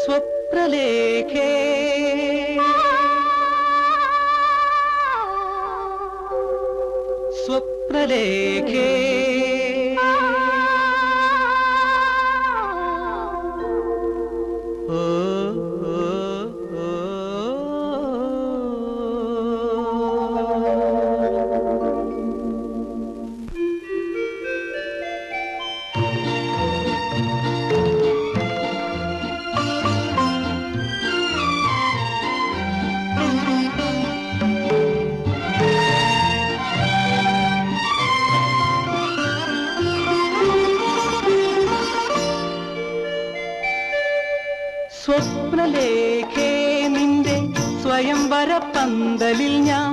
സ്വപ്നലേഖേ സ്വപ്നലേഖേ സ്വപ്നലേഖേ നിന്റെ സ്വയംവര പന്തലിൽ ഞാൻ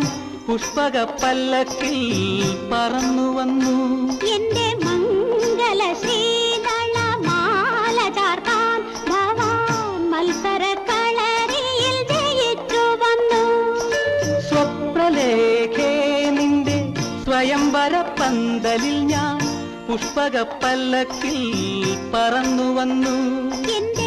പുഷ്പക പല്ലക്കിൽ പറന്നു വന്നു. എന്റെ മംഗല ശീതള മാല ചാർത്താൻ ഭവാൻ മത്സര കളരിയിൽ ജയിച്ചു വന്നു. സ്വപ്നലേഖേ നിന്റെ സ്വയംവര പന്തലിൽ ഞാൻ പുഷ്പക പല്ലക്കിൽ പറന്നു വന്നു. എന്റെ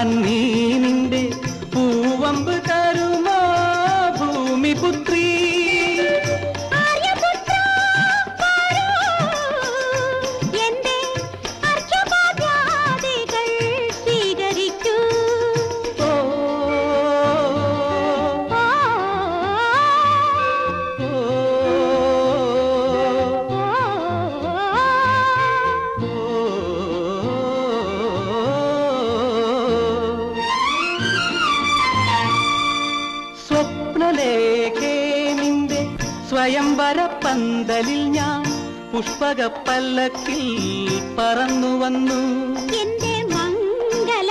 நான் நீ സ്വയംവര പന്തലിൽ ഞാൻ പുഷ്പക പല്ലക്കിൽ പറന്നു വന്നു എന്റെ മംഗല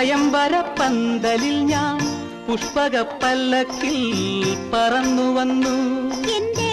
സ്വയംവര പന്തലിൽ ഞാൻ പുഷ്പക പല്ലക്കിൽ പറന്നു വന്നു എന്റെ